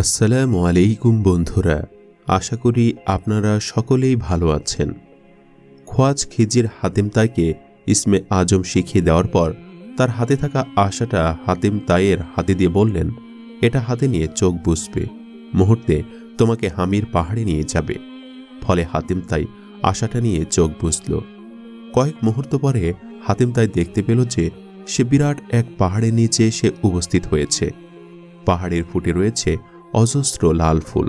আসসালামু আলাইকুম বন্ধুরা, আশা করি আপনারা সকলেই ভালো আছেন। খোয়াজ খিজির হাতেম তাইকে ইসমে আজম শিখিয়ে দেওয়ার পর তার হাতে থাকা আশাটা হাতেম তাইয়ের হাতে দিয়ে বললেন, এটা হাতে নিয়ে চোখ বুঝবে। মুহূর্তে তোমাকে হামির পাহাড়ে নিয়ে যাবে। ফলে হাতিম তাই আশাটা নিয়ে চোখ বুঝল। কয়েক মুহূর্ত পরে হাতিম তাই দেখতে পেল যে সে বিরাট এক পাহাড়ের নিচে এসে উপস্থিত হয়েছে। পাহাড়ের ফুটে রয়েছে অজস্র লাল ফুল।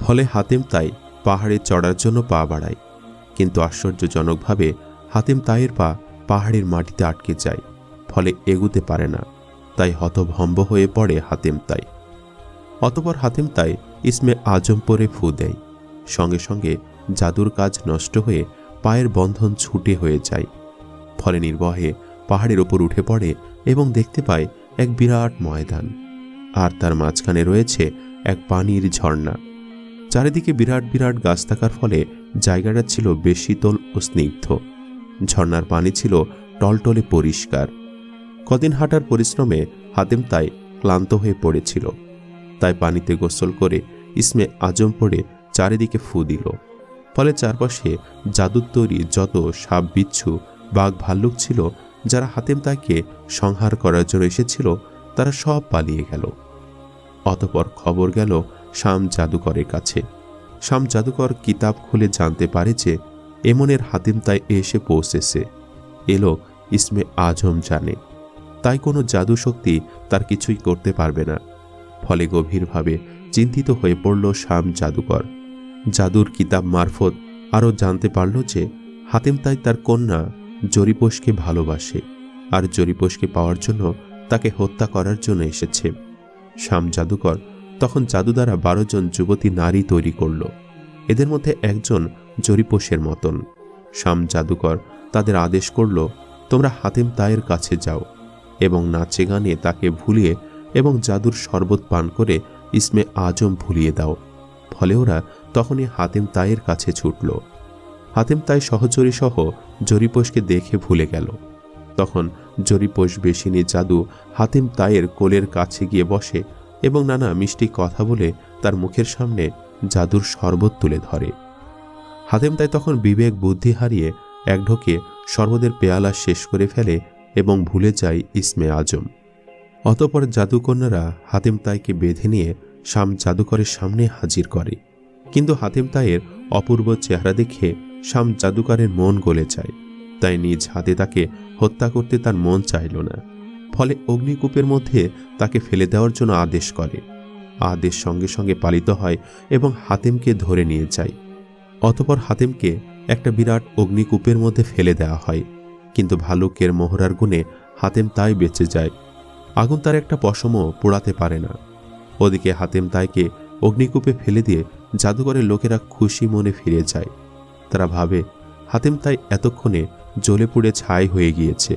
ফলে হাতিম তাই পাহাড়ে চড়ার জন্য পা বাড়ায়। কিন্তু আশ্চর্যজনকভাবে হাতিম তাইয়ের পা পাহাড়ের মাটিতে আটকে যায়, ফলে এগুতে পারে না। তাই হতভম্ব হয়ে পড়ে হাতিম তাই। অতপর হাতিম তাই ইসমে আজম পরে ফু দেয়। সঙ্গে সঙ্গে জাদুর কাজ নষ্ট হয়ে পায়ের বন্ধন ছুটে হয়ে যায়। ফলে নির্বহে পাহাড়ের ওপর উঠে পড়ে এবং দেখতে পায় এক বিরাট ময়দান। আর তার মাঝখানে রয়েছে এক পানির ঝর্ণা। চারিদিকে বিরাট বিরাট গাছ থাকার ফলে জায়গাটা ছিল বেশ শীতল ও স্নিগ্ধ। ঝর্ণার পানি ছিল টলটলে পরিষ্কার। কদিন হাঁটার পরিশ্রমে হাতেম তাই ক্লান্ত হয়ে পড়েছিল। তাই পানিতে গোসল করে ইসমে আজম পড়ে চারিদিকে ফু দিল। ফলে চারপাশে জাদুর তৈরি যত সাপ বিচ্ছু, বাঘ ভাল্লুক ছিল, যারা হাতেম তাকে সংহার করার জন্য এসেছিল, তারা সব পালিয়ে গেল। অতপর খবর গেল শাম জাদুকরের কাছে। শাম জাদুকর কিতাব খুলে জানতে পারে যে এমনের হাতিম তাই এসে পৌঁছেছে। এলো, ইসমে আজম জানে। তাই কোনো জাদু শক্তি তার কিছুই করতে পারবে না। ফলে গভীরভাবে চিন্তিত হয়ে পড়ল শাম জাদুকর। জাদুর কিতাব মারফত আরও জানতে পারল যে হাতিম তাই তার কন্যা জরিপোষকে ভালোবাসে, আর জরিপোষকে পাওয়ার জন্য তাকে হত্যা করার জন্য এসেছে। শাম জাদুকর তখন জাদু দ্বারা বারো জন যুবতী নারী তৈরি করল। এদের মধ্যে একজন জরিপোষের মতন। শাম জাদুকর তাদের আদেশ করল, তোমরা হাতিম তায়ের কাছে যাও এবং নাচে গানে তাকে ভুলিয়ে এবং জাদুর শরবত পান করে ইসমে আজম ভুলিয়ে দাও। ফলে ওরা তখনই হাতিম তায়ের কাছে ছুটল। হাতিম তাই সহচরী সহ জরিপোষকে দেখে ভুলে গেল। তখন জরিপোষ বেশিনী জাদু হাতিম তায়ের কোলের কাছে গিয়ে বসে এবং নানা মিষ্টি কথা বলে তার মুখের সামনে জাদুর শরবত তুলে ধরে। হাতেম তাই তখন বিবেক বুদ্ধি হারিয়ে এক ঢোকে শরবতের পেয়ালা শেষ করে ফেলে এবং ভুলে যায় ইসমে আজম। অতপর জাদুকন্যারা হাতেম তাইকে বেঁধে নিয়ে শাম জাদুকরের সামনে হাজির করে। কিন্তু হাতেম তাইয়ের অপূর্ব চেহারা দেখে শাম জাদুকরের মন গলে যায়। তাই নিজ হাতে তাকে হত্যা করতে তার মন চাইল না। ফলে অগ্নিকূপের মধ্যে তাকে ফেলে দেওয়ার জন্য আদেশ করে। আদেশ সঙ্গে সঙ্গে পালিত হয় এবং হাতেমকে ধরে নিয়ে যায়। অতপর হাতেমকে একটা বিরাট অগ্নিকূপের মধ্যে ফেলে দেওয়া হয়। কিন্তু ভালুকের মোহরার গুণে হাতেম তাই বেঁচে যায়। আগুন তার একটা পশমও পোড়াতে পারে না। ওদিকে হাতেম তাইকে অগ্নিকূপে ফেলে দিয়ে জাদুঘরের লোকেরা খুশি মনে ফিরে যায়। তারা ভাবে, হাতেম তাই এতক্ষণে জ্বলে পুড়ে ছাই হয়ে গিয়েছে।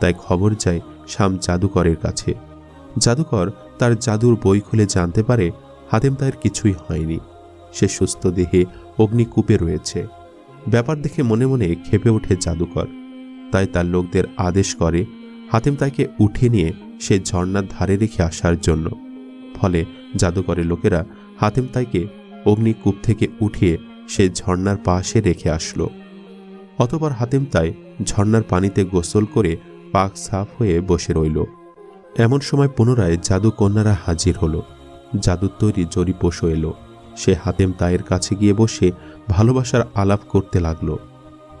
তাই খবর যায় শাম জাদুকরের কাছে। জাদুকর তার জাদুর বই খুলে জানতে পারে হাতেম তাইয়ের কিছুই হয়নি। সে সুস্থ দেহে অগ্নিকূপে রয়েছে। ব্যাপার দেখে মনে মনে খেপে ওঠে জাদুকর। তাই তার লোকদের আদেশ করে হাতেম তাইকে উঠে নিয়ে সে ঝর্ণার ধারে রেখে আসার জন্য। ফলে জাদুকরের লোকেরা হাতেম তাইকে অগ্নিকূপ থেকে উঠিয়ে সে ঝর্ণার পাশে রেখে আসলো। অতবার হাতেম তাই ঝর্নার পানিতে গোসল করে পাক সাফ হয়ে বসে রইল। এমন সময় পুনরায় জাদু কন্যারা হাজির হলো। জাদুর তৈরি জরিপোষ এলো। সে হাতেম তাইয়ের কাছে গিয়ে বসে ভালোবাসার আলাপ করতে লাগল।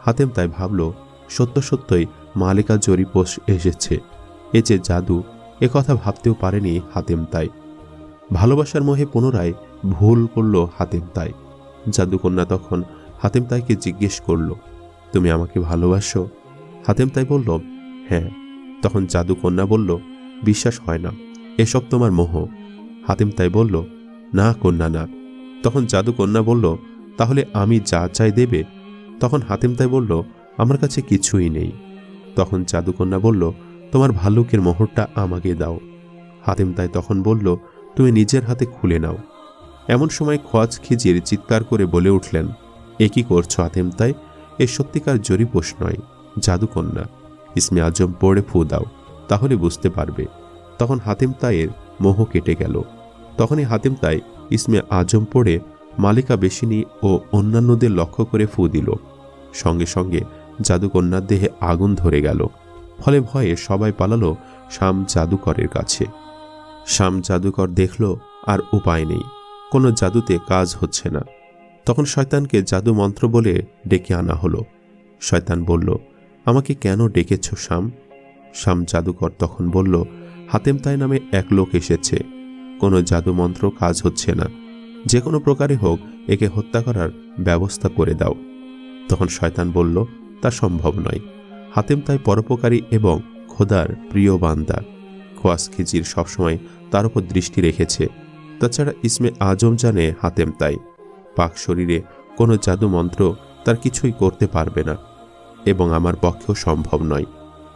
হাতেম তাই ভাবল, সত্য সত্যই মালিকা জরিপোষ এসেছে। এ যে জাদু, এ কথা ভাবতেও পারেনি হাতেম তাই। ভালোবাসার মোহে পুনরায় ভুল করল হাতেম তাই। জাদুকন্যা তখন হাতেম তাইকে জিজ্ঞেস করল তুমি আমাকে ভালোবাসো? হাতেম তাই বলল হ্যাঁ। তখন জাদুকন্যা বলল, বিশ্বাস হয় না, এসব তোমার মোহ। হাতেম তাই বলল, না কন্যা, না। তখন জাদুকন্যা বলল, তাহলে আমি যা চাই দেবে? তখন হাতেম তাই বলল, আমার কাছে কিছুই নেই। তখন জাদুকন্যা বলল, তোমার ভাল্লুকের মোহরটা আমাকে দাও। হাতেম তাই তখন বলল, তুমি নিজের হাতে খুলে নাও। এমন সময় খোয়াজ খিজির চিৎকার করে বলে উঠলেন, এ কি করছ হাতেম তাই? এ সত্যিকার জরিপোষ নয়, জাদুকন্যা। ইসমে আজম পড়ে ফু দাও, তাহলে বুঝতে পারবে। তখন হাতেম তাইয়ের মোহ কেটে গেল। তখনই হাতেম তাই ইসমে আজম পড়ে মালিকা বেশিনী ও অন্যান্যদের লক্ষ্য করে ফু দিল। সঙ্গে সঙ্গে জাদুকন্যার দেহে আগুন ধরে গেল। ফলে ভয়ে সবাই পালালো শাম জাদুকরের কাছে। শাম জাদুকর দেখল আর উপায় নেই। কোনো জাদুতে কাজ হচ্ছে না। তখন শয়তানকে জাদু মন্ত্র বলে ডেকে আনা হলো। শয়তান বলল, আমাকে কেন ডেকেছ শাম? শাম জাদুকর তখন বলল হাতেম তাই নামে এক লোক এসেছে। কোনো জাদু মন্ত্র কাজ হচ্ছে না। যে কোনো প্রকারে হোক, একে হত্যা করার ব্যবস্থা করে দাও। তখন শয়তান বলল, তা সম্ভব নয়। হাতেম তাই পরোপকারী এবং খোদার প্রিয় বান্দা। খোয়াস খিজির সবসময় তার উপর দৃষ্টি রেখেছে। তাছাড়া ইসমে আজম জানে হাতেম তাই পাক শরীরে কোনো জাদু মন্ত্র তার কিছুই করতে পারবে না এবং আমার পক্ষেও সম্ভব নয়।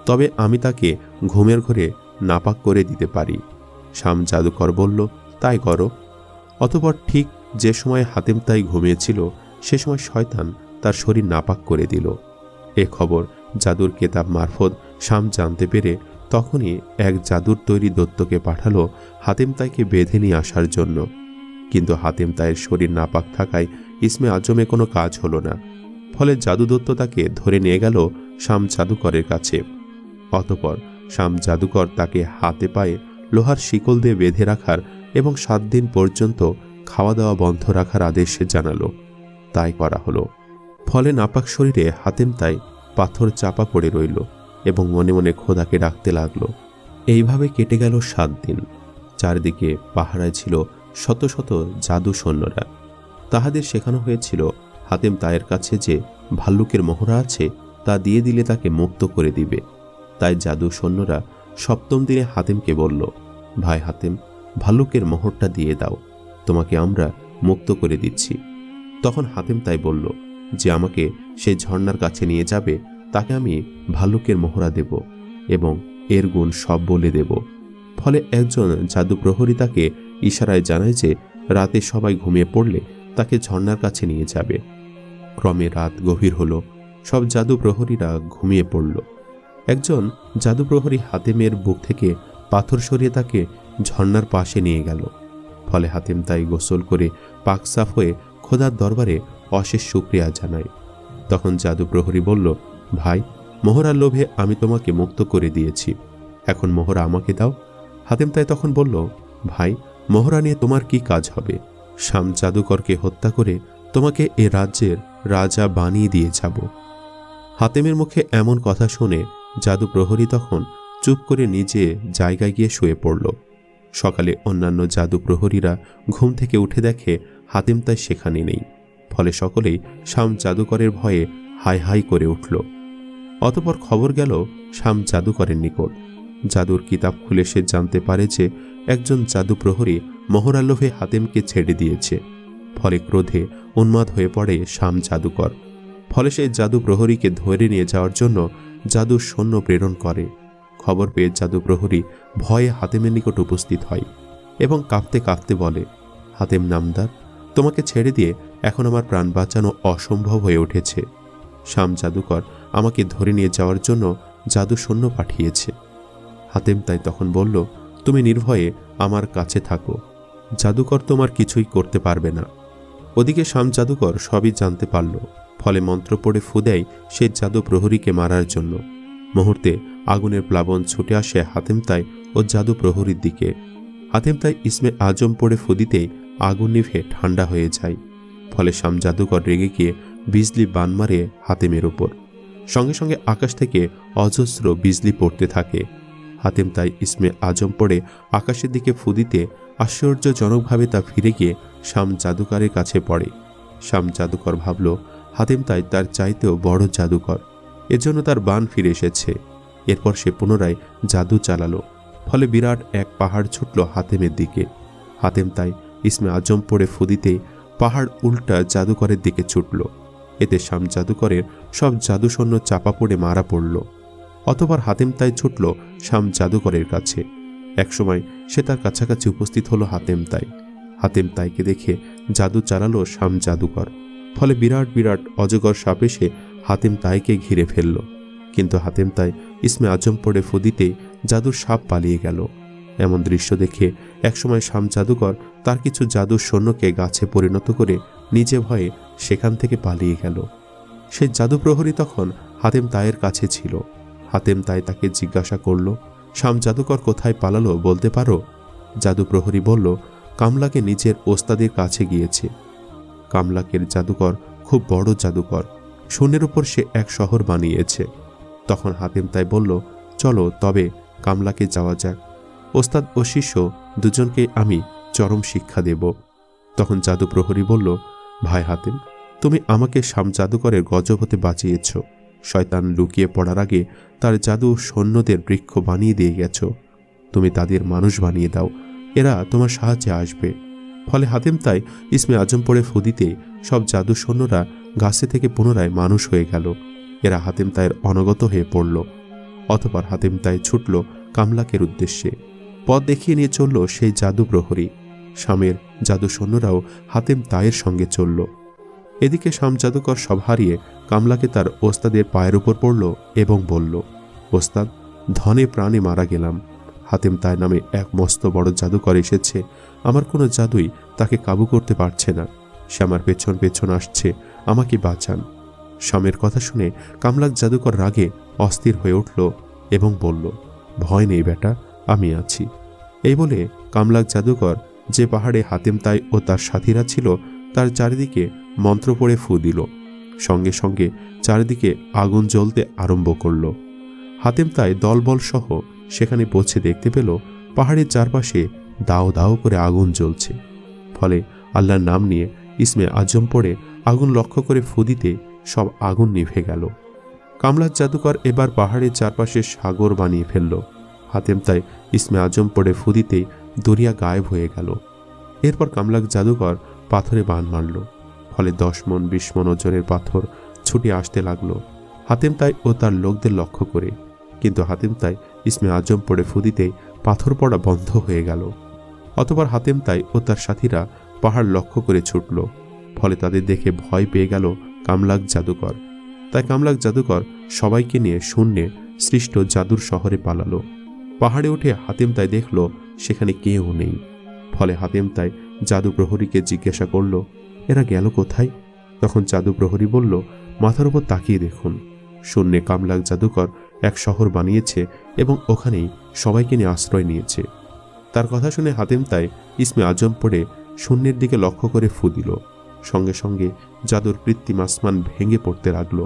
তবে আমি তাকে ঘুমের ঘরে নাপাক করে দিতে পারি। শাম জাদুকর বলল, তাই করো। অতপর ঠিক যে সময় হাতেম তাই ঘুমিয়েছিল, সে সময় শয়তান তার শরীর নাপাক করে দিল। এ খবর জাদুর কেতাব মারফত শাম জানতে পেরে তখনই এক জাদুর তৈরি দত্তকে পাঠালো হাতেম তাইকে বেঁধে নিয়ে আসার জন্য। কিন্তু হাতেম তাইয়ের শরীর নাপাক থাকায় ইসমে আজমে কোনো কাজ হলো না। ফলে জাদুদত্ত তাকে ধরে নিয়ে গেল শাম জাদুকরের কাছে। অতপর শাম জাদুকর তাকে হাতে পায়ে লোহার শিকল দিয়ে বেঁধে রাখার এবং সাত দিন পর্যন্ত খাওয়া দাওয়া বন্ধ রাখার আদেশ জানালো। তাই করা হলো। ফলে নাপাক শরীরে হাতেম তাই পাথর চাপা পড়ে রইল এবং মনে মনে খোদাকে ডাকতে লাগল। এইভাবে কেটে গেল সাত দিন। চারদিকে পাহারায় ছিল শত শত জাদু সৈন্যরা। তাহাদের শেখানো হয়েছিল হাতেম তায়ের কাছে যে ভাল্লুকের মোহরা আছে, তা দিয়ে দিলে তাকে মুক্ত করে দিবে। তাই জাদু সৈন্যরা সপ্তম দিনে হাতেমকে বলল, ভাই হাতেম, ভাল্লুকের মোহরটা দিয়ে দাও, তোমাকে আমরা মুক্ত করে দিচ্ছি। তখন হাতেম তাই বলল, যে আমাকে সেই ঝর্ণার কাছে নিয়ে যাবে, তাকে আমি ভাল্লুকের মোহরা দেব এবং এর গুণ সব বলে দেব। ফলে একজন জাদু প্রহরী তাকে ইশারায় জানায় যে রাতে সবাই ঘুমিয়ে পড়লে তাকে ঝর্ণার কাছে নিয়ে যাবে। ক্রমে রাত গভীর হলো। সব জাদু প্রহরীরা ঘুমিয়ে পড়ল। একজন জাদু প্রহরী হাতেমের বুক থেকে পাথর সরিয়ে তাকে ঝর্ণার পাশে নিয়ে গেল। ফলে হাতেম তাই গোসল করে পাক সাফ হয়ে খোদার দরবারে অশেষ শুক্রিয়া জানায়। তখন জাদু প্রহরী বলল, ভাই, মোহরার লোভে আমি তোমাকে মুক্ত করে দিয়েছি। এখন মোহরা আমাকে দাও। হাতেম তাই তখন বলল, ভাই মোহরা নিয়ে তোমার কি কাজ হবে? শাম জাদুকরকে হত্যা করে তোমাকে এ রাজ্যের রাজা বানিয়ে দিয়ে যাব। হাতেমের মুখে এমন কথা শুনে জাদু প্রহরী তখন চুপ করে নিজে জায়গায় গিয়ে শুয়ে পড়ল। সকালে অন্যান্য জাদু প্রহরীরা ঘুম থেকে উঠে দেখে হাতেম তাই সেখানে নেই। ফলে সকলেই শাম জাদুকরের ভয়ে হাই হাই করে উঠল। অতপর খবর গেল শাম জাদুকরের নিকট। জাদুর কিতাব খুলে সে জানতে পারে যে একজন জাদু প্রহরী হাতেমকে ছেড়ে দিয়েছে। ফলে ক্রোধে উন্মাদ হয়ে পড়ে শাম জাদুকর। ফলে সে জাদু প্রহরীকে ধরে নিয়ে যাওয়ার জন্য জাদু সৈন্য প্রেরণ করে। খবর পেয়ে জাদু প্রহরী ভয়ে হাতেমের নিকট উপস্থিত হয় এবং কাঁপতে কাঁপতে বলে, হাতেম নামদার, তোমাকে ছেড়ে দিয়ে এখন আমার প্রাণ বাঁচানো অসম্ভব হয়ে উঠেছে। শাম জাদুকর আমাকে ধরে নিয়ে যাওয়ার জন্য জাদু সৈন্য পাঠিয়েছে। হাতেম তাই তখন বলল তুমি নির্ভয়ে আমার কাছে থাকো। জাদুকর তোমার কিছুই করতে পারবে না। ওদিকে শাম জাদুকর সবই জানতে পারল, ফলে মন্ত্র পড়ে ফু দেয় সে জাদু প্রহরীকে মারার জন্য। মুহূর্তে আগুনের প্লাবন ছুটে আসে হাতেম তাই ও জাদু প্রহরীর দিকে। হাতেম তাই ইসমে আজম পড়ে ফু দিতেই আগুন নিভে ঠান্ডা হয়ে যায়, ফলে শাম জাদুকর রেগে গিয়ে বিজলি বান মারে হাতেমের ওপর সঙ্গে সঙ্গে আকাশ থেকে অজস্র বিজলি পড়তে থাকে। হাতেম তাই ইসমে আজম পড়ে আকাশের দিকে ফুদিতে আশ্চর্যজনকভাবে তা ফিরে গিয়ে শাম জাদুকরের কাছে পড়ে। শাম জাদুকর ভাবল, হাতেম তাই তার চাইতেও বড় জাদুকর। এজন্য তার বান ফিরে এসেছে। এরপর সে পুনরায় জাদু চালালো। ফলে বিরাট এক পাহাড় ছুটল হাতেমের দিকে। হাতেম তাই ইসমে আজম পড়ে ফুদিতে পাহাড় উল্টা জাদুকরের দিকে ছুটল। এতে শাম জাদুকরের সব জাদুসৈন্য চাপা পড়ে মারা পড়ল। অতবার হাতেম তাই ছুটল শাম জাদুকরের কাছে। একসময় সে তার কাছাকাছি উপস্থিত হলো হাতেম তাই। হাতেম তাইকে দেখে জাদু চালালো শাম জাদুকর। ফলে বিরাট বিরাট অজগর সাপ এসে হাতেম তাইকে ঘিরে ফেলল। কিন্তু হাতেম তাই ইসমে আজম পড়ে ফুদিতে জাদুর সাপ পালিয়ে গেল। এমন দৃশ্য দেখে একসময় শাম জাদুকর তার কিছু জাদুর সৈন্যকে গাছে পরিণত করে নিজে ভয়ে সেখান থেকে পালিয়ে গেল। সেই জাদু প্রহরী তখন হাতেম তায়ের কাছে ছিল। হাতেম তাই তাকে জিজ্ঞাসা করল, শাম জাদুকর কোথায় পালালো বলতে পারো? জাদু প্রহরী বলল, কামলাকে নিজের ওস্তাদের কাছে গিয়েছে। কামলাকের জাদুকর খুব বড় জাদুকর শূন্যের উপর সে এক শহর বানিয়েছে। তখন হাতেম তাই বলল, চলো তবে কামলাকে যাওয়া যাক। ওস্তাদ ও শিষ্য দুজনকে আমি চরম শিক্ষা দেব। তখন জাদু প্রহরী বলল, ভাই হাতেম, তুমি আমাকে শাম জাদুকরের গজব হতে বাঁচিয়েছ। শয়তান লুকিয়ে পড়ার আগে তার জাদু সৈন্যদের বৃক্ষ বানিয়ে দিয়ে গেছ। তুমি তাদের মানুষ বানিয়ে দাও। এরা তোমার সাহায্যে আসবে। ফলে হাতেম তাই ইসমে আজম ফুদিতে সব জাদু সৈন্যরা গাছে থেকে পুনরায় মানুষ হয়ে গেল। এরা হাতেম তাইয়ের অনগত হয়ে পড়ল। অতপর হাতেম তাই ছুটল কামলাকের উদ্দেশ্যে। পথ দেখিয়ে নিয়ে চলল সেই জাদু প্রহরী। স্বামের জাদু সৈন্যরাও হাতেম তায়ের সঙ্গে চলল। এদিকে শাম জাদুকর সব হারিয়ে কামলাকে তার ওস্তাদের পায়ের উপর পড়ল এবং বলল, ওস্তাদ, ধনে প্রাণে মারা গেলাম। হাতেম তাই নামে এক মস্ত বড় জাদুকর এসেছে। আমার কোনো জাদুই তাকে কাবু করতে পারছে না। সে আমার পেছন পেছন আসছে, আমাকে বাঁচান। স্বামীর কথা শুনে কামলাক জাদুকর রাগে অস্থির হয়ে উঠল এবং বলল, ভয় নেই বেটা, আমি আছি। এই বলে কামলাক জাদুকর যে পাহাড়ে হাতেম তাই ও তার সাথীরা ছিল, তার চারিদিকে মন্ত্র পড়ে ফু দিল। সঙ্গে সঙ্গে চারিদিকে আগুন জ্বলতে আরম্ভ করল। হাতেম তাই দলবল সহ সেখানে পৌঁছে দেখতে পেল, পাহাড়ের চারপাশে দাও দাও করে আগুন জ্বলছে। ফলে আল্লাহর নাম নিয়ে ইসমে আজম পড়ে আগুন লক্ষ্য করে ফুদিতে সব আগুন নিভে গেল। কামলার জাদুকর এবার পাহাড়ের চারপাশে সাগর বানিয়ে ফেলল। হাতেম তাই ইসমে আজম পড়ে ফু দিতেই দরিয়া গায়েব হয়ে গেল। এরপর কামলাক জাদুকর পাথরে বান মারল। ফলে দশ মন, বিশ মন ওজনের পাথর ছুটে আসতে লাগল। হাতেম তাই ও তার লোকদের লক্ষ্য করে। কিন্তু হাতেম তাই ইসমে আজম পড়ে ফুদিতেই পাথর পড়া বন্ধ হয়ে গেল। অতবার হাতেম তাই ও তার সাথীরা পাহাড় লক্ষ্য করে ছুটল। ফলে তাদের দেখে ভয় পেয়ে গেল কামলাক জাদুকর। তাই কামলাক জাদুকর সবাইকে নিয়ে শূন্যে সৃষ্ট জাদুর শহরে পালালো। পাহাড়ে উঠে হাতেম তাই দেখল সেখানে কেউ নেই। ফলে হাতেম তাই জাদু প্রহরীকে জিজ্ঞাসা করল এরা গেল কোথায়? তখন জাদু প্রহরী বলল, মাথার উপর তাকিয়ে দেখুন। শূন্যে কামলাক জাদুকর এক শহর বানিয়েছে এবং ওখানেই সবাইকে নিয়ে আশ্রয় নিয়েছে। তার কথা শুনে হাতেম তাই ইসমে আজম পড়ে শূন্যের দিকে লক্ষ্য করে ফু দিল। সঙ্গে সঙ্গে জাদুর কৃত্রিম আসমান ভেঙে পড়তে লাগল।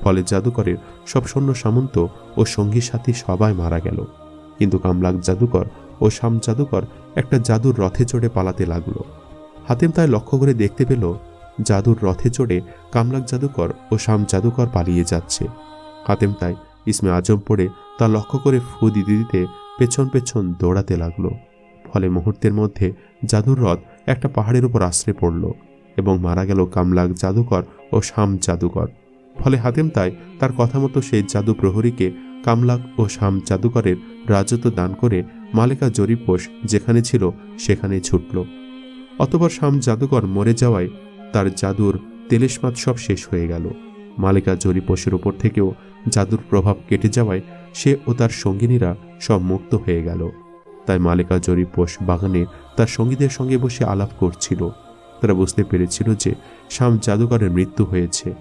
ফলে জাদুকরের সব সৈন্য সামন্ত ও সঙ্গী সাথী সবাই মারা গেল। কিন্তু কামলাক জাদুকর ও শাম জাদুকর একটা জাদুর রথে চড়ে পালাতে লাগল। হাতেম তাই লক্ষ্য করে দেখতে পেল জাদুর রথে চড়ে কামলাক জাদুকর ও শাম জাদুকর পালিয়ে যাচ্ছে। হাতেম তাই ইসমে আজম পড়ে তা লক্ষ্য করে ফু দিতে দিতে পেছন পেছন দৌড়াতে লাগল। ফলে মুহূর্তের মধ্যে জাদুর রথ একটা পাহাড়ের উপর আশ্রে পড়ল এবং মারা গেল কামলাক জাদুকর ও শাম জাদুকর। ফলে হাতেম তাই তার কথা মতো সেই জাদু প্রহরীকে কামলাক ও শাম জাদুকরের রাজত্ব দান করে মালিকা জরিপোষ যেখানে ছিল সেখানে ছুটল। অতপর শাম জাদুকর মরে যাওয়ায় তার জাদুর তেলেসমাত সব শেষ হয়ে গেল। মালিকা জরিপোষের ওপর থেকেও জাদুর প্রভাব কেটে যাওয়ায় সে ও তার সঙ্গিনীরা সব মুক্ত হয়ে গেল। তাই মালিকা জরিপোষ বাগানে তার সঙ্গীদের সঙ্গে বসে আলাপ করছিল। তারা বুঝতে পেরেছিল যে শাম জাদুকরের মৃত্যু হয়েছে।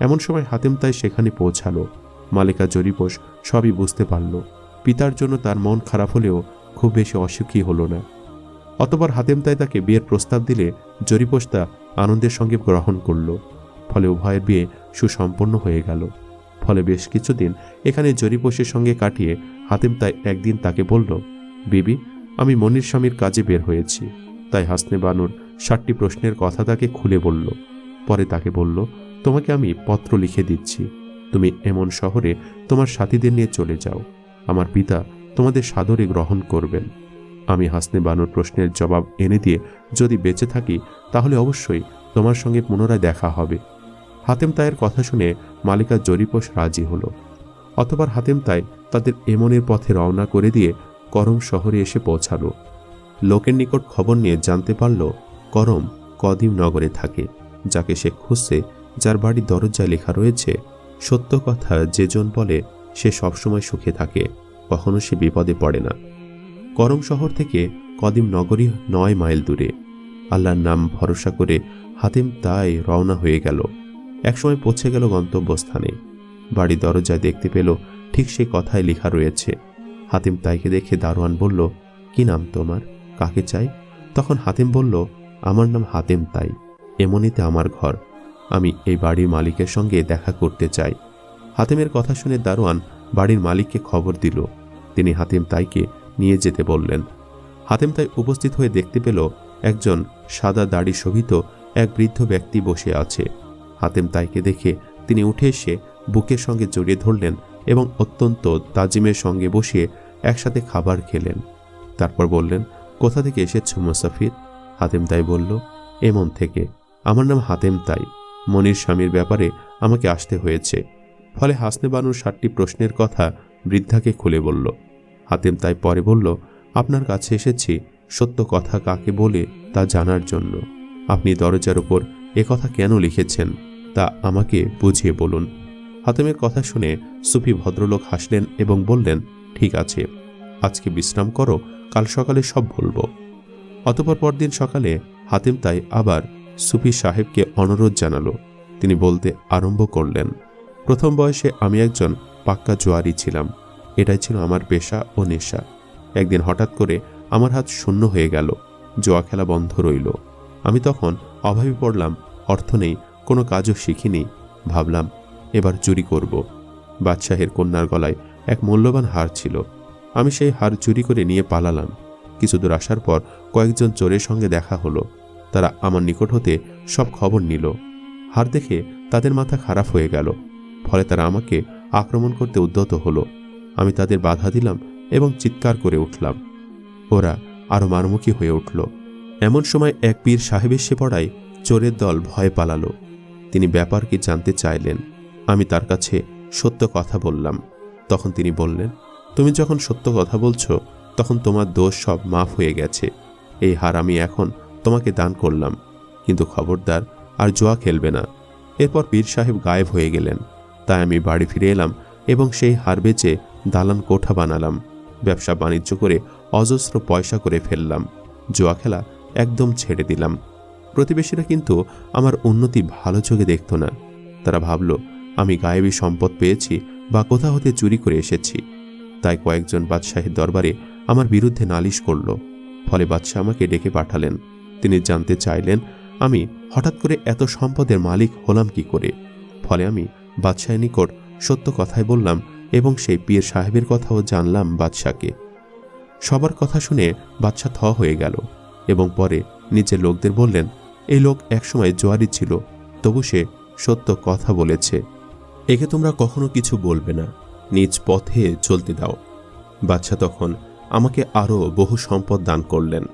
এমন সময় হাতেম তাই সেখানে পৌঁছালো। মালিকা জরিপোষ সবই বুঝতে পারল। পিতার জন্য তার মন খারাপ হলেও খুব বেশি অসুখী হলো না। অতবার হাতেম তাই তাকে বিয়ের প্রস্তাব দিলে জরিপোষ তা আনন্দের সঙ্গে গ্রহণ করল। ফলে উভয়ের বিয়ে সুসম্পন্ন হয়ে গেল। ফলে বেশ কিছুদিন এখানে জরিপোষের সঙ্গে কাটিয়ে হাতেম তাই একদিন তাকে বলল, বিবি, আমি মনির স্বামীর কাজে বের হয়েছি। তাই হাসনে বানুর ষাটটি প্রশ্নের কথা তাকে খুলে বলল। পরে তাকে বলল, তোমাকে আমি পত্র লিখে দিচ্ছি। তুমি এমন শহরে তোমার সাথীদের নিয়ে চলে যাও। আমার পিতা তোমাদের সাদরে গ্রহণ করবেন। আমি হাসনে বানুর প্রশ্নের জবাব এনে দিয়ে যদি বেঁচে থাকি, তাহলে অবশ্যই তোমার সঙ্গে পুনরায় দেখা হবে। হাতেম তাইয়ের কথা শুনে মালিকা জরিপোষ রাজি হলো। অতবার হাতেম তাই তাদের এমনের পথে রওনা করে দিয়ে করম শহরে এসে পৌঁছালো। লোকের নিকট খবর নিয়ে জানতে পারল করম কদিম নগরে থাকে, যাকে সে খুঁজছে, যার বাড়ি দরজায় লেখা রয়েছে, সত্য কথা যেজন বলে, সে সবসময় সুখে থাকে, কখনো সে বিপদে পড়ে না। করম শহর থেকে কদিম নগরী নয় মাইল দূরে। আল্লাহর নাম ভরসা করে হাতিম তাই রওনা হয়ে গেল। একসময় পৌঁছে গেল গন্তব্যস্থানে। বাড়ি দরজায় দেখতে পেল ঠিক সেই কথায় লেখা রয়েছে। হাতিম তাইকে দেখে দারোয়ান বলল, কি নাম তোমার? কাকে চাই? তখন হাতিম বলল, আমার নাম হাতিম তাই। এমনিতে আমার ঘর। আমি এই বাড়ির মালিকের সঙ্গে দেখা করতে চাই। হাতিমের কথা শুনে দারোয়ান বাড়ির মালিককে খবর দিল। তিনি হাতিম তাইকে নিয়ে যেতে বললেন। হাতেম তাই উপস্থিত হয়ে দেখতে পেল একজন সাদা দাড়ি শোভিত এক বৃদ্ধ ব্যক্তি বসে আছে। হাতেম তাইকে দেখে তিনি উঠে এসে বুকের সঙ্গে জড়িয়ে ধরলেন এবং অত্যন্ত তাজিমের সঙ্গে বসিয়ে একসাথে খাবার খেলেন। তারপর বললেন, কোথা থেকে এসেছ মুসাফির? হাতেম তাই বলল এমন থেকে। আমার নাম হাতেম তাই। মনির স্বামীর ব্যাপারে আমাকে আসতে হয়েছে। ফলে হাসনে বানুর ষাটটি প্রশ্নের কথা বৃদ্ধাকে খুলে বলল হাতেম তাই পরে বলল, আপনার কাছে এসেছি, সত্য কথা কাকে বলে তা জানার জন্য। আপনি দরজার উপর কথা কেন লিখেছেন, তা আমাকে বুঝিয়ে বলুন। হাতেমের কথা শুনে সুফি ভদ্রলোক হাসলেন এবং বললেন, ঠিক আছে, আজকে বিশ্রাম করো, কাল সকালে সব বলব। অতপর পরদিন সকালে হাতেম তাই আবার সুফি সাহেবকে অনুরোধ জানালো। তিনি বলতে আরম্ভ করলেন, প্রথম বয়সে আমি একজন পাক্কা জোয়ারি ছিলাম। এটাই ছিল আমার পেশা ও নেশা। একদিন হঠাৎ করে আমার হাত শূন্য হয়ে গেল, জোয়া খেলা বন্ধ রইল। আমি তখন অভাবে পড়লাম, অর্থ নেই, কোনো কাজও শিখিনি। ভাবলাম, এবার চুরি করব। বাদশাহের কন্যার গলায় এক মূল্যবান হার ছিল। আমি সেই হার চুরি করে নিয়ে পালালাম। কিছু দূর আসার পর কয়েকজন চোরের সঙ্গে দেখা হলো। তারা আমার নিকট হতে সব খবর নিল। হার দেখে তাদের মাথা খারাপ হয়ে গেল। ফলে তারা আমাকে আক্রমণ করতে উদ্যত হলো। আমি তাদের বাধা দিলাম এবং চিৎকার করে উঠলাম। ওরা আরও মারমুখী হয়ে উঠল। এমন সময় এক পীর সাহেব এসে পড়ায়, চোরের দল ভয় পালালো। তিনি ব্যাপার কি জানতে চাইলেন। আমি তার কাছে সত্য কথা বললাম। তখন তিনি বললেন, তুমি যখন সত্য কথা বলছো, তখন তোমার দোষ সব মাফ হয়ে গেছে। এই হার আমি এখন তোমাকে দান করলাম। কিন্তু খবরদার আর জোয়া খেলবে না। এরপর পীর সাহেব গায়েব হয়ে গেলেন। তাই আমি বাড়ি ফিরে এলাম এবং সেই হার বেচে দালান কোঠা বানালাম, ব্যবসা বাণিজ্য করে অজস্র পয়সা করে ফেললাম, জোয়া খেলা একদম ছেড়ে দিলাম। প্রতিবেশীরা কিন্তু আমার উন্নতি ভালো চোখে দেখত না। তারা ভাবল, আমি গায়েবী সম্পদ পেয়েছি বা কোথা হতে চুরি করে এসেছি। তাই কয়েকজন বাদশাহের দরবারে আমার বিরুদ্ধে নালিশ করল। ফলে বাদশাহ আমাকে ডেকে পাঠালেন। তিনি জানতে চাইলেন, আমি হঠাৎ করে এত সম্পদের মালিক হলাম কি করে? ফলে আমি বাদশাহের নিকট সত্য কথাই বললাম এবং সেই পীর সাহেবের কথাও জানলাম বাদশাকে। সবার কথা শুনে বাদশাহ থ হয়ে গেল এবং পরে নিজের লোকদের বললেন, এই লোক একসময় জোয়ারি ছিল, তবু সে সত্য কথা বলেছে। একে তোমরা কখনো কিছু বলবে না, নিজ পথে চলতে দাও। বাচ্চা তখন আমাকে আরও বহু সম্পদ দান করলেন,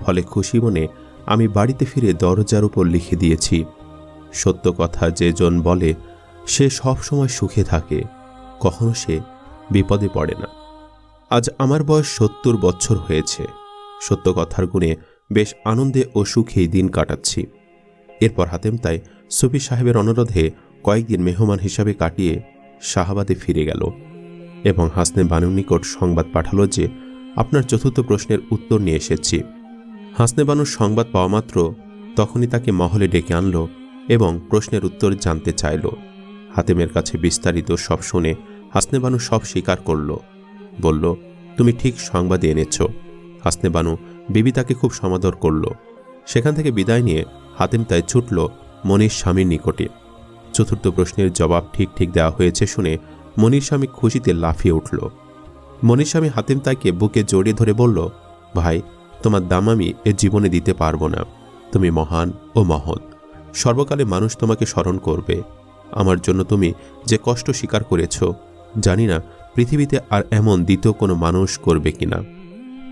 ফলে খুশি মনে আমি বাড়িতে ফিরে দরজার উপর লিখে দিয়েছি, সত্য কথা যে জন বলে, সে সব সময় সুখে থাকে। কখনো সে বিপদে পড়ে না। আজ আমার বয়স সত্তর বছর হয়েছে। সত্য কথার গুণে বেশ আনন্দে ও সুখেই দিন কাটাচ্ছি। এরপর হাতেম তাই সুফি সাহেবের অনুরোধে কয়েকদিন মেহমান হিসাবে কাটিয়ে শাহাবাদে ফিরে গেল এবং হাসনে বানুর নিকট সংবাদ পাঠালো যে, আপনার চতুর্থ প্রশ্নের উত্তর নিয়ে এসেছি। হাসনে বানুর সংবাদ পাওয়া মাত্র তখনই তাকে মহলে ডেকে আনলো এবং প্রশ্নের উত্তর জানতে চাইল। হাতেমের কাছে বিস্তারিত সব শুনে হাসনে বানু সব স্বীকার করল। বলল, তুমি ঠিক সংবাদ এনেছ। হাসনে বানু বিবি তাকে খুব সমাদর করল। সেখান থেকে বিদায় নিয়ে হাতেম তাই ছুটল মনির স্বামীর নিকটে। চতুর্থ প্রশ্নের জবাব ঠিক ঠিক দেওয়া হয়েছে শুনে মনির স্বামী খুশিতে লাফিয়ে উঠল। মনির স্বামী হাতেম তাইকে বুকে জড়িয়ে ধরে বলল, ভাই, তোমার দাম আমি এ জীবনে দিতে পারব না। তুমি মহান ও মহৎ। সর্বকালে মানুষ তোমাকে স্মরণ করবে। আমার জন্য তুমি যে কষ্ট স্বীকার করেছ, জানি না পৃথিবীতে আর এমন দ্বিতীয় কোনো মানুষ করবে কিনা।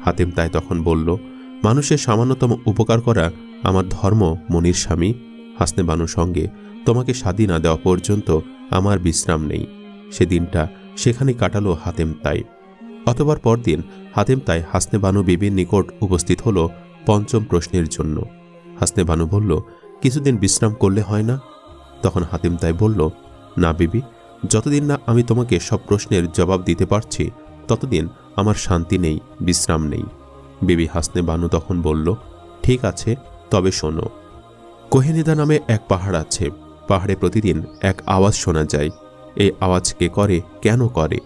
হাতেম তাই তখন বলল, মানুষের সামান্যতম উপকার করা আমার ধর্ম, মনির স্বামী। হাসনে বানু সঙ্গে তোমাকে স্বাধীন না দেওয়া পর্যন্ত আমার বিশ্রাম নেই। সেদিনটা সেখানে কাটালো হাতেম তাই। অতবার পরদিন হাতেম তাই হাসনে বানু বিবির নিকট উপস্থিত হলো পঞ্চম প্রশ্নের জন্য। হাসনে বানু বলল, কিছুদিন বিশ্রাম করলে হয় না? তখন হাতিম তাই বলল, না বিবি, যতদিন না আমি তোমাকে সব প্রশ্নের জবাব দিতে পারছি, ততদিন আমার শান্তি নেই, বিশ্রাম নেই। বিবি হাসনে বানু তখন বলল, ঠিক আছে, তবে শোনো। কোহেনিদা নামে এক পাহাড় আছে, পাহাড়ে প্রতিদিন এক আওয়াজ শোনা যায়। এই আওয়াজ কে করে, কেন করে?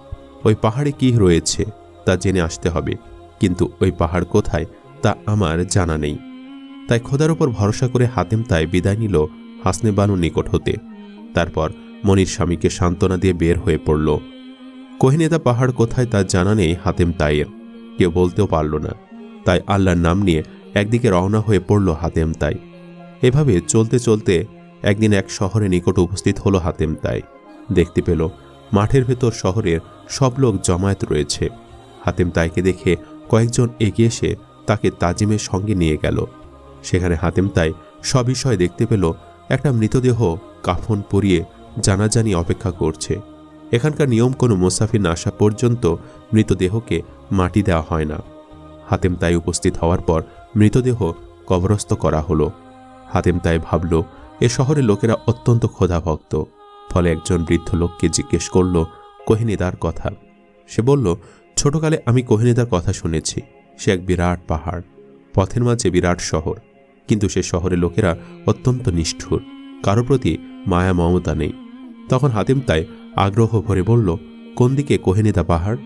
ওই পাহাড়ে কি রয়েছে, তা জেনে আসতে হবে। কিন্তু ওই পাহাড় কোথায়, তা আমার জানা নেই। তাই খোদার ওপর ভরসা করে হাতেম তাই বিদায় নিল হাসনে বানুর নিকট হতে। তারপর মনির স্বামীকে সান্ত্বনা দিয়ে বের হয়ে পড়ল। কোহিনেদা পাহাড় কোথায় তা জানা নেই হাতেম তাইয়ের। কেউ বলতেও পারল না। তাই আল্লাহর নাম নিয়ে একদিকে রওনা হয়ে পড়ল হাতেম তাই। এভাবে চলতে চলতে একদিন এক শহরে নিকট উপস্থিত হলো হাতেম তাই। দেখতে পেল মাঠের ভেতর শহরের সব লোক জমায়েত রয়েছে। হাতেম তাইকে দেখে কয়েকজন এগিয়ে এসে তাকে তাজিমের সঙ্গে নিয়ে গেল। সেখানে হাতেম তাই সবিষয় দেখতে পেল একটা মৃতদেহ কাফন পরিয়ে জানাজানি অপেক্ষা করছে। এখানকার নিয়ম কোনো মোসাফির না আসা পর্যন্ত মৃতদেহকে মাটি দেওয়া হয় না। হাতেম তাই উপস্থিত হওয়ার পর মৃতদেহ কবরস্থ করা হলো। হাতেম তাই ভাবল, এ শহরের লোকেরা অত্যন্ত ক্ষোধাভক্ত। ফলে একজন বৃদ্ধ লোককে জিজ্ঞেস করল, কোহিনীদার কথা? সে বলল, ছোটকালে আমি কোহিনীদার কথা শুনেছি। সে এক বিরাট পাহাড়। পথের মাঝে বিরাট শহর। কিন্তু সে শহরের লোকেরা অত্যন্ত নিষ্ঠুর, কারও প্রতি মায়া মমতা নেই। তখন হাতিম তাই আগ্রহ ভরে বলল, কোন দিকে কোহেনিদা পাহাড়?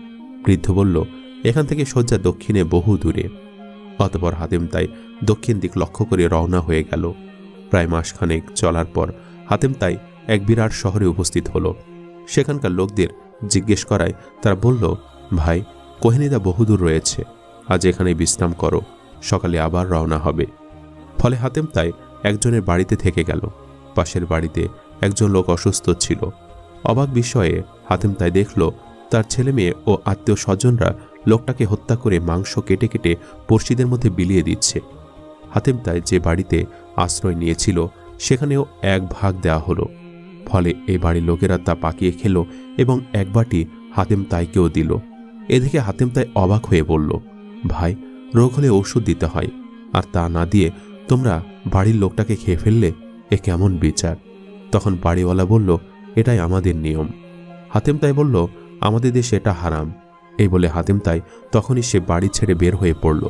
বৃদ্ধ বলল, এখান থেকে শয্যা দক্ষিণে বহু দূরে। অতপর হাতিম তাই দক্ষিণ দিক লক্ষ্য করে রওনা হয়ে গেল। প্রায় মাসখানেক চলার পর হাতেম তাই এক বিরাট শহরে উপস্থিত হলো। সেখানকার লোকদের জিজ্ঞেস করায় তারা বলল, ভাই, কোহেনিদা বহুদূর রয়েছে। আজ এখানে বিশ্রাম করো, সকালে আবার রওনা হবে। ফলে হাতেম তাই একজনের বাড়িতে থেকে গেল। পাশের বাড়িতে একজন লোক অসুস্থ ছিল। অবাক বিষয়ে হাতেম তাই দেখল, তার ছেলে মেয়ে ও আত্মীয় স্বজনরা লোকটাকে হত্যা করে মাংস কেটে কেটে পড়শিদের মধ্যে বিলিয়ে দিচ্ছে। হাতেম তাই যে বাড়িতে আশ্রয় নিয়েছিল, সেখানেও এক ভাগ দেওয়া হলো। ফলে এই বাড়ির লোকেরা তা পাকিয়ে খেলো এবং এক বাটি হাতেম তাইকেও দিল। এদিকে হাতেম তাই অবাক হয়ে বলল, ভাই, রোগ হলে ওষুধ দিতে হয়। আর তা না দিয়ে তোমরা বাড়ির লোকটাকে খেয়ে ফেললে, এ কেমন বিচার? তখন বাড়িওয়ালা বলল, এটাই আমাদের নিয়ম। হাতেম তাই বলল, আমাদের দেশে এটা হারাম। এই বলে হাতেম তাই তখনই সে বাড়ি ছেড়ে বের হয়ে পড়ল।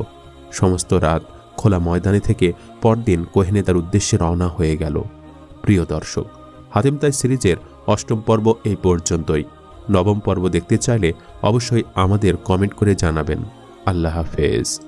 সমস্ত রাত খোলা ময়দানে থেকে পরদিন কোহেনে তার উদ্দেশ্যে রওনা হয়ে গেল। প্রিয় দর্শক, হাতেম তাই সিরিজের অষ্টম পর্ব এই পর্যন্তই। নবম পর্ব দেখতে চাইলে অবশ্যই আমাদের কমেন্ট করে জানাবেন। আল্লাহ হাফেজ।